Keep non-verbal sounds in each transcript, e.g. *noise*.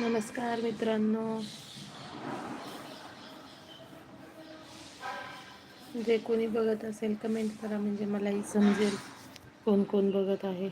नमस्कार मित्रांनो. जे कोणी बघत असेल कमेंट करा. म्हणजे मलाही समजेल कोण कोण बघत आहे.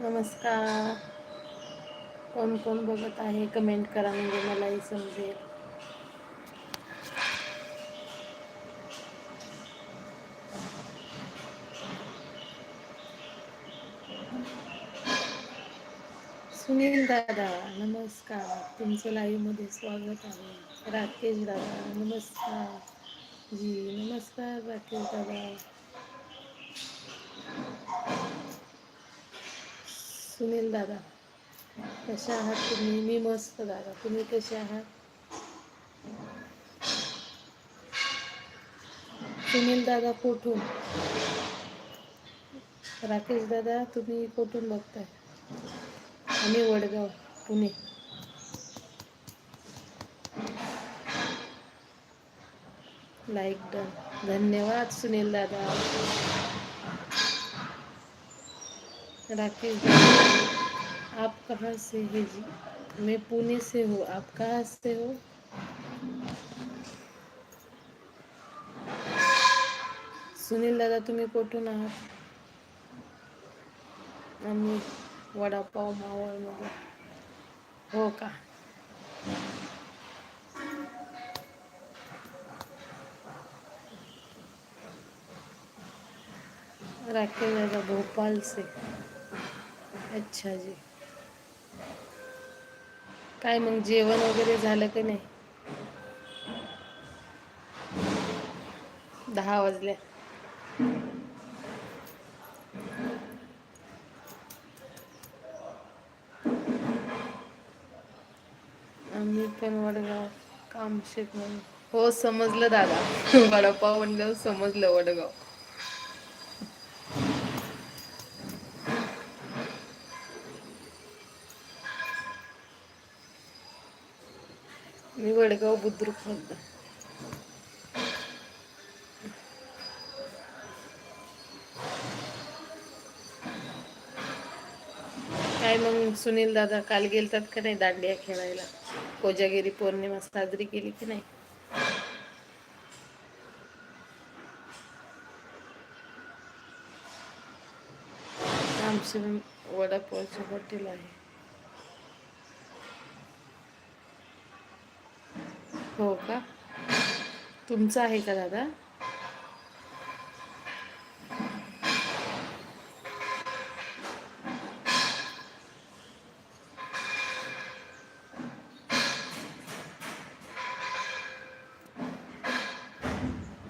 नमस्कार. कोण कोण बघत आहे? कमेंट करा म्हणजे मलाही समजेल. सुनील दादा नमस्कार. तुमचं लाईव्हमध्ये स्वागत आहे. राकेश दादा नमस्कार. जी नमस्कार राकेश दादा. सुनील दादा. कशा आहात तुम्ही? मी मस्त दादा. तुम्ही कसे आहात? सुनील दादा कुठून? राकेश दादा तुम्ही कोठून बघताय? आम्ही वडगाव पुणे. लाईक डन धन्यवाद सुनील दादा. राकेश दादा आप कहाँ से है जी? मैं पुणे से हूँ, आप कहाँ से हो? सुनील दादा, तुम्ही कुठून आहात? आम्ही वडापाव मावळमध्ये हो का? राकेश दादा, भोपाल से. अच्छा जी. काय मग जेवण वगैरे झालं की नाही? दहा वाजल्या आम्ही पण वडगाव काम म्हणून. हो समजलं दादा. *laughs* वडापाव म्हणलं समजलं वडगाव मी वडगाव बुद्रुक मधलं काय मग सुनील दादा काल गेलतात का नाही दांडिया खेळायला? कोजागिरी पौर्णिमा साजरी केली की नाही? आमचे वडापावचे हॉटेल आहे. हो का? तुमचं आहे का दादा?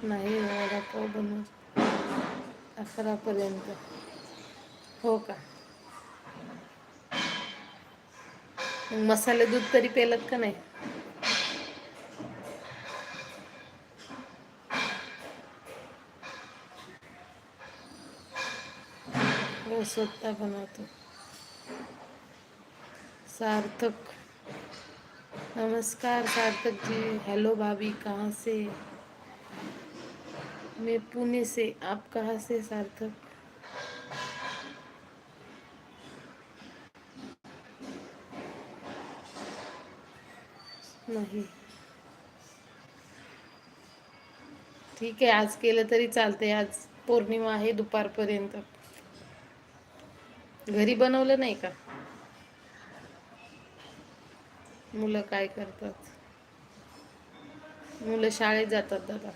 नाही हो, वडापाव बनवून अकरापर्यंत. हो का? मसाले दूध तरी पेलत का नाही? स्वतः बनवतो सार्थक. नमस्कार सार्थक जी हेलो भाभी कहाँ से मैं पुणे से आप कहाँ से सार्थक? नाही. ठीक आहे आज केलं तरी चालतंय. आज पौर्णिमा आहे दुपारपर्यंत. घरी बनवलं नाही का? मुलं काय करतात? मुलं शाळेत जातात दादा.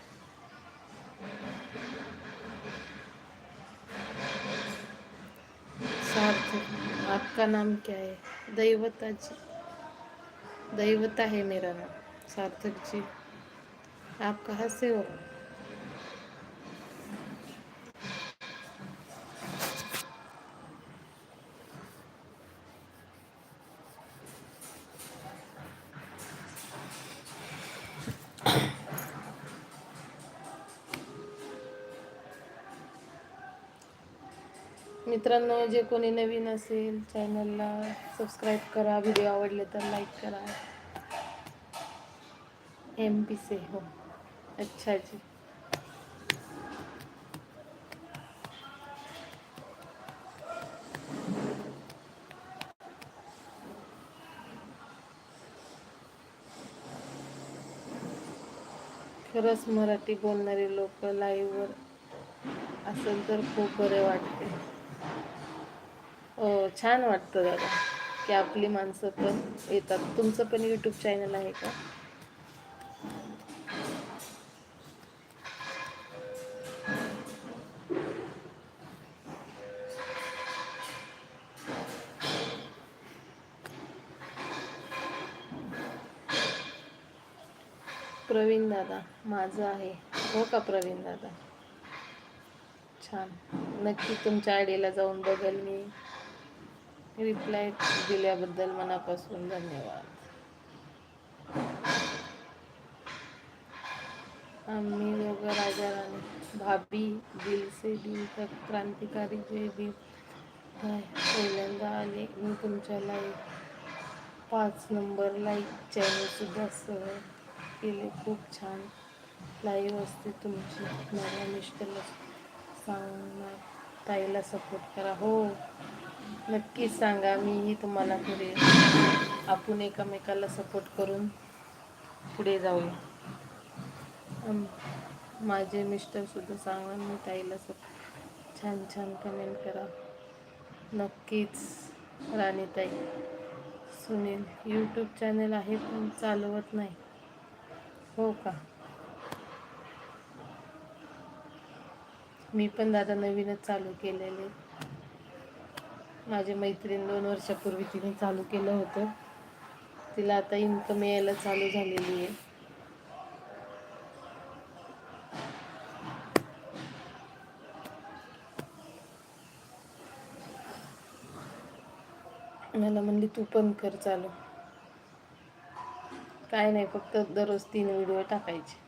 सार्थक आपका नाम क्या है? दैवता जी दैवता है मेरा नाम सार्थक जी आप कहाँ से हो. मित्रांनो जे कोणी नवीन असेल चॅनलला सबस्क्राईब करा व्हिडिओ आवडले तर लाईक करा. एम पी से हो. अच्छा जी खरंच मराठी बोलणारे लोक लाईव्हवर असेल तर खूप बरे वाटते. छान वाटतं दादा की आपली माणसं पण येतात. तुमचं पण यूट्यूब चॅनल आहे का? प्रवीण दादा माझं आहे. हो का प्रवीण दादा? छान. नक्की तुमच्या आयडीला जाऊन बघेल मी. रिप्लाय दिल्याबद्दल मनापासून धन्यवाद. आम्ही दोघं राजा राणी भाभी दिल से दिल तक क्रांतिकारी जय भीम पहिल्यांदा आले. मी तुमच्या लाईक पाच नंबर लाईक चॅनलसुद्धा सह केले. खूप छान. लाईव्ह असते तुमची. माझ्या असते सांगणार ताईला सपोर्ट करा. हो नक्कीच सांगा. मीही तुम्हाला पुढे आपण एकामेकाला सपोर्ट करून पुढे जाऊया. माझे मिस्टरसुद्धा सांगा मी ताईला सपोर्ट छान छान कमेंट करा. नक्कीच राणीताई सुनील यूट्यूब चॅनल आहे पण चालवत नाही. हो का? मी पण दादा नवीनच चालू केलेले. माझी मैत्रीण दोन वर्षापूर्वी तिने चालू केलं होतं. तिला आता इन्कम यायला चालू झालेली आहे. मला म्हणली तू पण कर चालू. काय नाही फक्त दररोज तीन व्हिडिओ टाकायचे.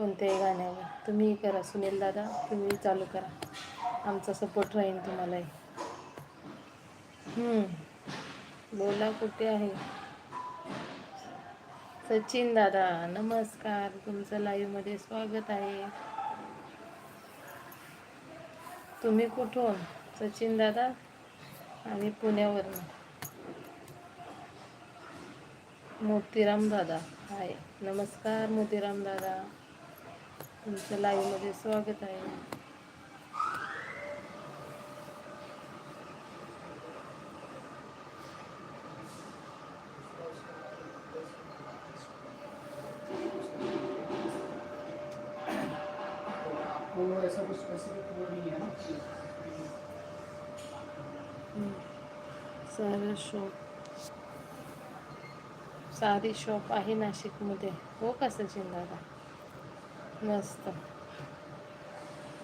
कोणत्याही गाण्यावर. तुम्हीही करा. सुनील दादा तुम्ही चालू करा. आमचा सपोर्ट राहील तुम्हालाही. बोला कुठे आहे? सचिन दादा नमस्कार. तुमचं लाईव्हमध्ये स्वागत आहे. तुम्ही कुठून? सचिन दादा आम्ही पुण्यावरून. मोतीराम दादा आहे. नमस्कार मोतीराम दादा. तुमचं लाईव्हमध्ये स्वागत आहे. वो ऐसा कुछ स्पेसिफिक वो नहीं है ना? सारा शॉप सारी शॉप आहे नाशिकमध्ये. हो का सचिन दादा? मस्त.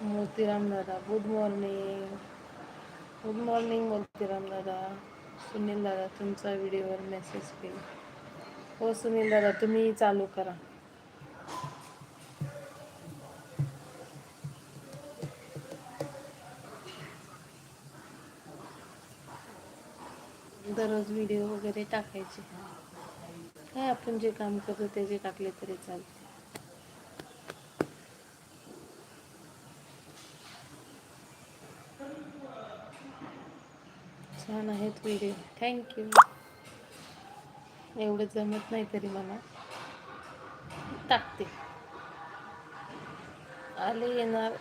मोतीराम दादा good morning good morning Motiram दादा. सुनील दादा तुमचा व्हिडिओवर मेसेज केला. हो सुनील दादा तुम्ही चालू करा. दररोज व्हिडिओ वगैरे टाकायचे. काय आपण जे काम करतो ते जे टाकले तरी चालतं. छान व्हिडिओ थँक्यू एवढं जमत नाही तरी मला. टाकते. आले येणार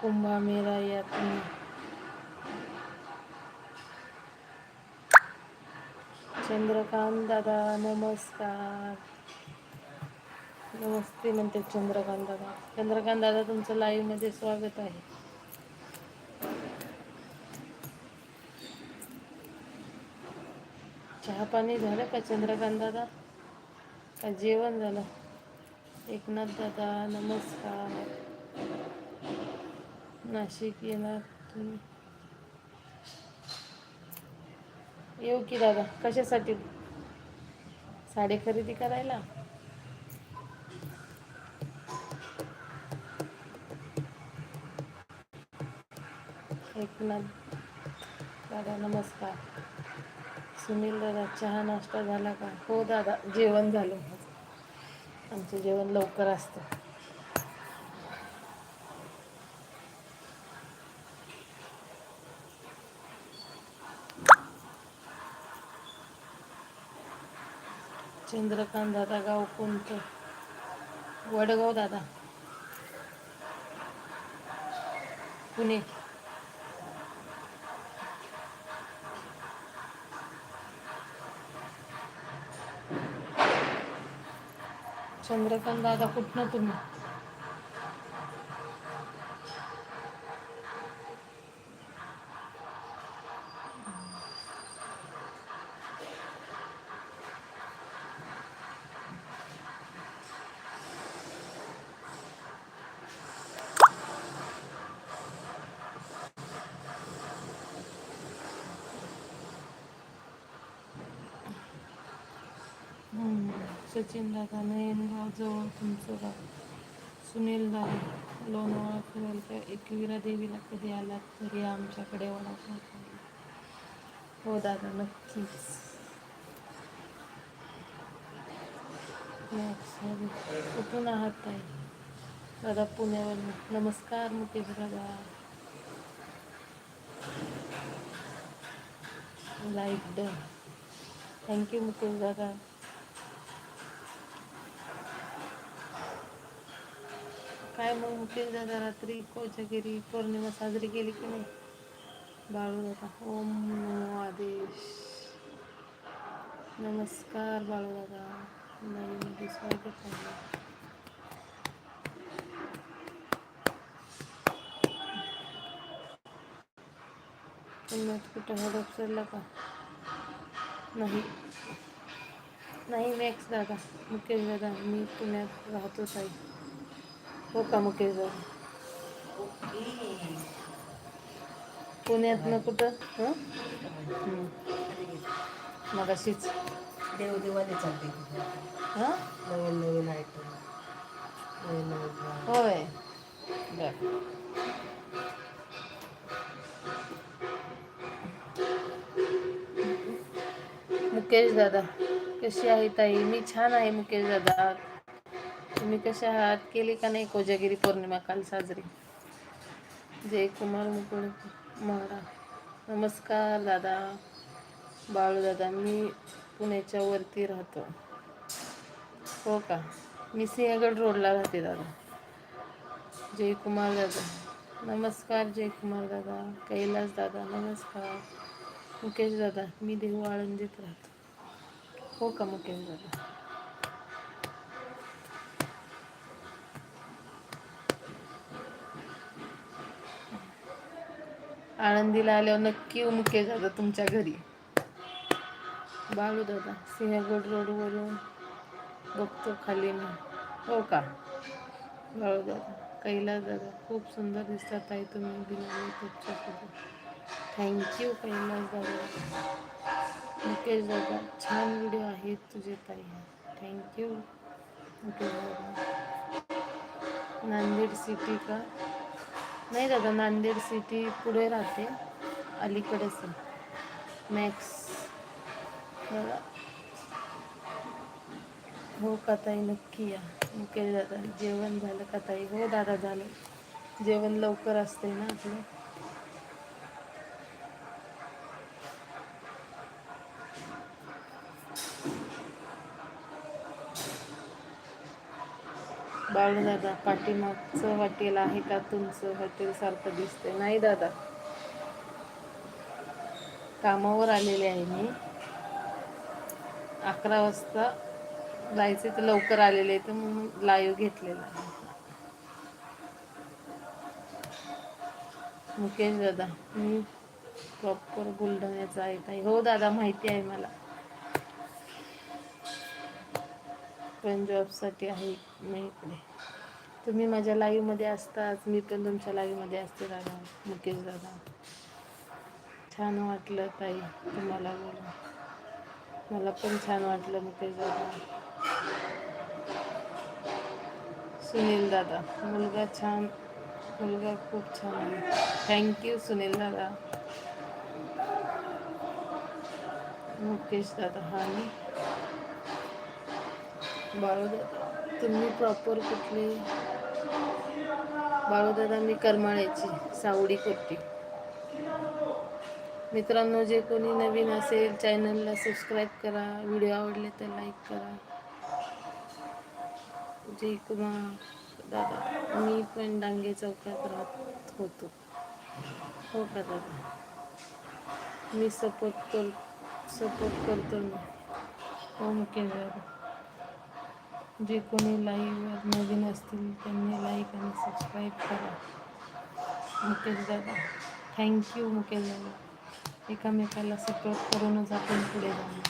कुंभमेळा या चंद्रकांत दादा नमस्कार. नमस्ते म्हणते चंद्रकांत दादा. चंद्रकांत दादा तुमचं लाईव्हमध्ये स्वागत आहे. चहा पाणी झालं का चंद्रकांत दादा का जेवण झालं? एकनाथ दादा नमस्कार. नाशिक येणार तुम्ही. येऊ की दादा कशासाठी? साडी खरेदी करायला? एकनाथ दादा नमस्कार. सुनील दादा चहा नाश्ता झाला का? हो दादा जेवण झालं. आमचं जेवण लवकर असतं. चंद्रकांत दादा गाव कोणतं? वडगाव दादा. पुणे. चंद्रकांत दादा कुठनं तुम्ही? सचिन दादा नयनगाव जवळ तुमचं गाव. सुनील दादा लोणावळा फिरायला का एकविरा देवीला कधी आलात तरी आमच्याकडे वडापाव हो दादा नक्कीच. कुठून आहात ताई? दादा पुण्यावरून. नमस्कार मुकेश दादा. लाईक डन थँक्यू मुकेश दादा. काय मग मुकेश दादा रात्री? कोचगिरी पौर्णिमा साजरी केली की नाही? बाळू दादा. ओम नमो आदेश. नमस्कार बाळू दादा. नवीन स्वागत आहे. पुण्यात कुठं हडपसरला का? नाही. नाही मॅक्स दादा. मुकेश दादा मी पुण्यात राहतोच आहे. हो का मुकेश पुण्यात कुठं? हं? हं. मगाशीच. देव दिवाळी चालते. हां? नवीन नवीन आयटम नवीन नवीन. होय. बर. मुकेश दादा कशी आहे ताई? मी छान आहे मुकेश दादा. तुम्ही कशा आहात? केली का नाही कोजागिरी पौर्णिमा काल साजरी? जयकुमार मुकुळ महाराज. नमस्कार दादा बाळू दादा मी पुण्याच्या वरती राहतो. हो का? मी सिंहगड रोडला राहते दादा. जयकुमार दादा. नमस्कार जयकुमार दादा. कैलास दादा नमस्कार. मुकेश दादा मी देहू आळंदीत राहतो. हो का मुकेश दादा? आळंदीला आल्यावर नक्की उमके मुकेश दादा तुमच्या घरी. बाळू दादा सिंहगड रोडवरून बघतो खाली मी. हो का? बाळू दादा कैलास दादा खूप सुंदर दिसतात आहे तुम्ही. दिलेले तुमच्यासोबत थँक्यू कैलास दादा. मुकेश दादा छान व्हिडिओ आहेत तुझे ताई. थँक्यू मुकेश दादा. नांदेड सिटी का? नाही दादा नांदेड सिटी पुढे राहते. अलीकडेच मॅक्स दादा हो का नक्की या. मुकेश दादा जेवण झालं काताई. हो दादा झालं. जेवण लवकर असते ना आपलं. बाळू दादा पाठीमागचं हॉटेल आहे का? तुमचं हॉटेल सारखं दिसतंय. नाही दादा. कामावर आलेले आहे मी. अकरा वाजता जायचे तर लवकर आलेले तर म्हणून लाईव्ह घेतलेला आहे. मुकेश दादा मी प्रॉपर बुलढाण्याचा आहे काही हो दादा माहिती आहे मला. पण जॉबसाठी आहे मी इकडे. तुम्ही माझ्या लाईव्हमध्ये असताच मी पण तुमच्या लाईव्हमध्ये असते दादा मुकेश दादा. छान वाटलं ताई तुम्हाला बोला मला पण छान वाटलं मुकेश दादा. सुनील दादा मुलगा छान मुलगा खूप छान आहे. थँक्यू सुनील दादा. मुकेश दादा हा मी बाळूदादा तुम्ही प्रॉपर कुठली बाळूदादा मी करमाळ्याची सावडी कोट्टी. मित्रांनो जे कोणी नवीन असेल चॅनलला सबस्क्राईब करा. व्हिडिओ आवडले तर लाईक करा. जय कुमार दादा. मी पण डांगे चौकात राहत होतो. हो का दादा? मी सपोर्ट कर सपोर्ट करतो मी हो मुकेश दादा. जे कोणी लाईव्हवर नवीन असतील त्यांनी लाईक आणि सबस्क्राईब करा. मुकेश दादा थँक्यू मुकेश दादा. एकामेकाला सपोर्ट करूनच आपण पुढे जाऊ.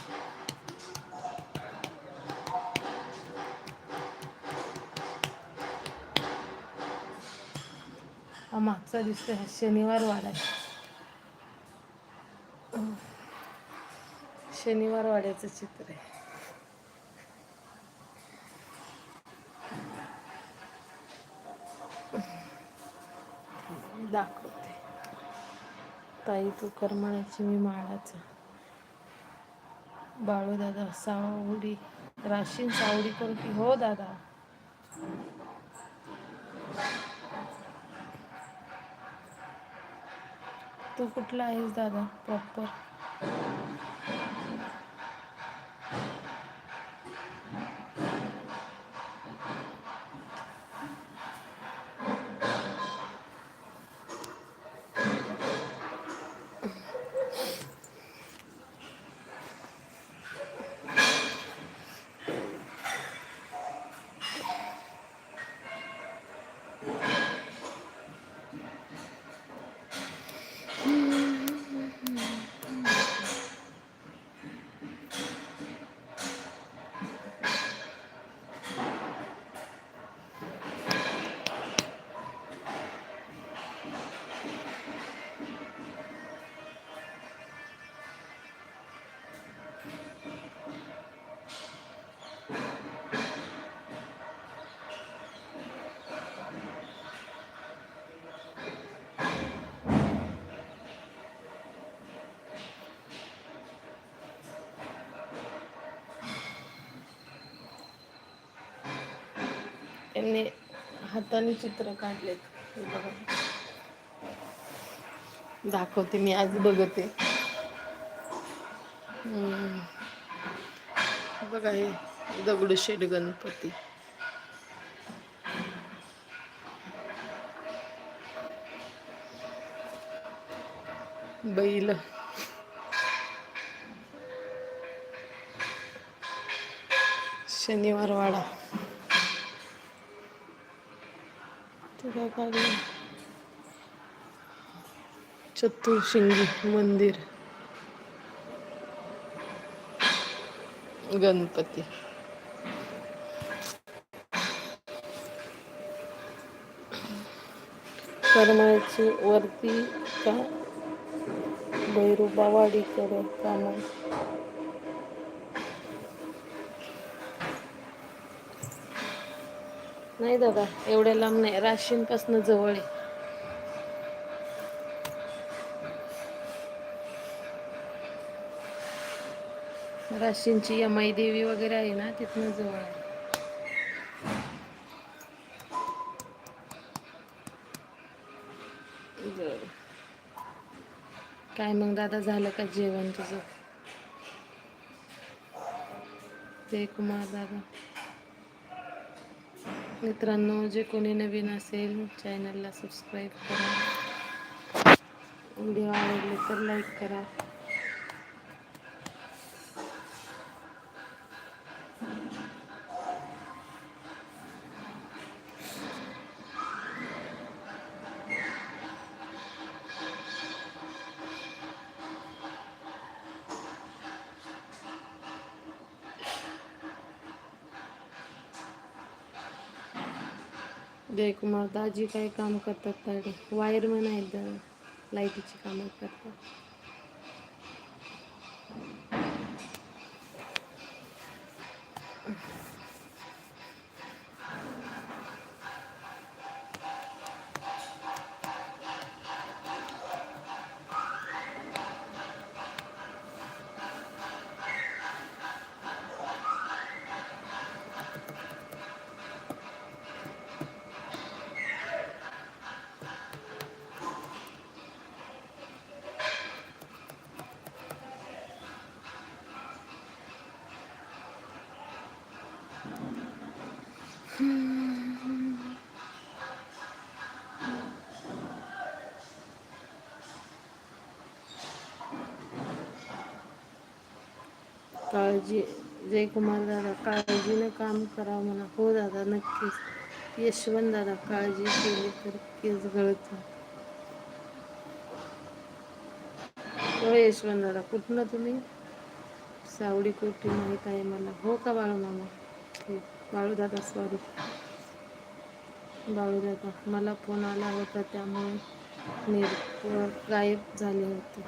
हा मागचा दिसतोय हा शनिवार वाडा शनिवार वाड्याचं चित्र आहे दाखवते ताई तू करमाळाची मी माळाचा. बाळू दादा सावडी राशीन सावडी कोणती हो दादा. तू कुठला आहेस दादा प्रॉपर त्यांनी हाताने चित्र काढलेत. बघा. दाखवते मी आज बघते. बघा हे दगडूशेठ गणपती. बैल. शनिवार वाडा तुला काढलं चतुर्शिंगी मंदिर. गणपती. करमाळ्याची वरती का? भैरुबावाडीकडे कामा नाही दादा एवढ्या लांब नाही. राशींपासून जवळ आहे. राशींची यमाई देवी वगैरे आहे ना तिथनं जवळ आहे. काय मग दादा झालं का जेवण तुझं? जय कुमार दादा. मित्रांनो जे कोणी नवीन असेल चॅनलला सबस्क्राईब करा. व्हिडिओ आवडले तर लाईक करा. जयकुमार दाजी काय काम करतात? ताडे वायरमॅन आहेत लाईटीची कामं करतात. काळजी जयकुमार दादा काळजीनं काम करावं म्हणा. हो दादा नक्कीच. यशवंत दादा काळजी केली तर केस गळत हो यशवंत दादा कुठनं तुम्ही? सावडी कोटी माहीत आहे मला. हो का बाळू मामा? हो, बाळू दादा सॉरी बाळू दादा मला फोन आला होता त्यामुळे नेटवर्क गायब झाले होते.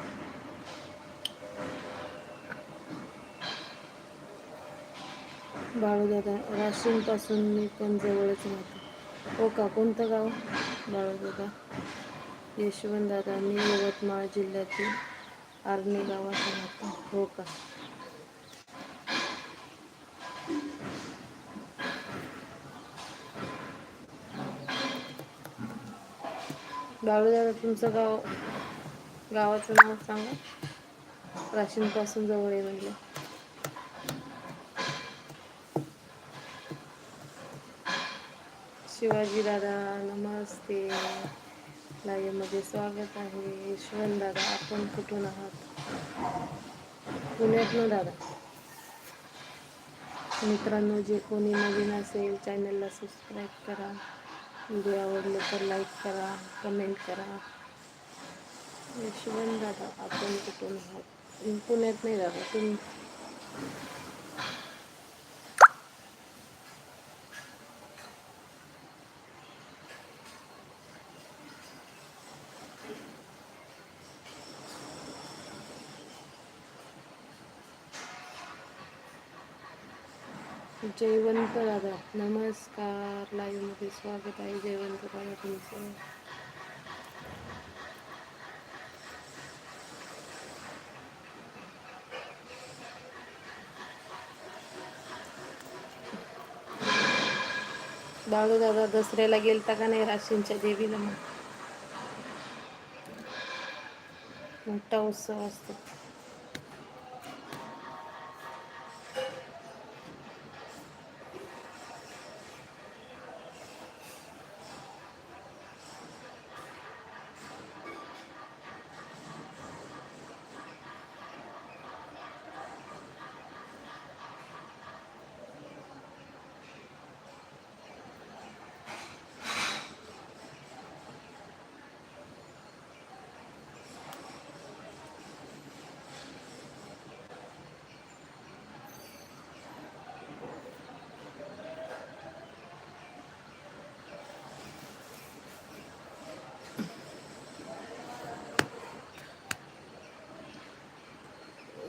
बाळूदादा राशींपासून मी पण जवळच राहतो. हो का? कोणतं गाव? बाळूदादा. यशवंतदादा मी यवतमाळ जिल्ह्यातील आर्णी गावात राहतो. हो का? बाळूदादा तुमचं गाव गावाचं नाव सांगा. राशींपासून जवळ आहे म्हणजे शिवाजी दादा नमस्ते. लाईव्हमध्ये स्वागत आहे. यशवंत दादा आपण कुठून आहात? पुण्यातनं दादा. मित्रांनो जे कोणी नवीन असेल चॅनलला सबस्क्राईब करा. व्हिडिओ आवडले तर लाईक करा कमेंट करा. यशवंत दादा आपण कुठून आहात? पुण्यात नाही दादा तुम्ही? जयवंत दादा नमस्कार लाईव्हमध्ये स्वागत आहे जयवंत दादा तुमचं. बाळू दादा दसऱ्याला गेलता का नाही राशींच्या देवीला? मोठा उत्सव असतो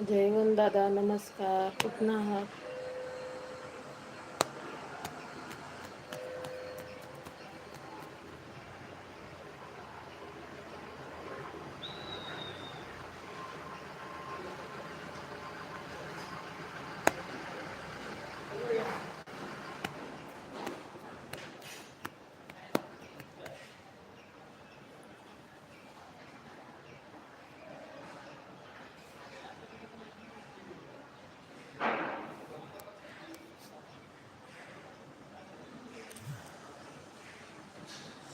जयवंत दादा नमस्कार. कुठनं आहात?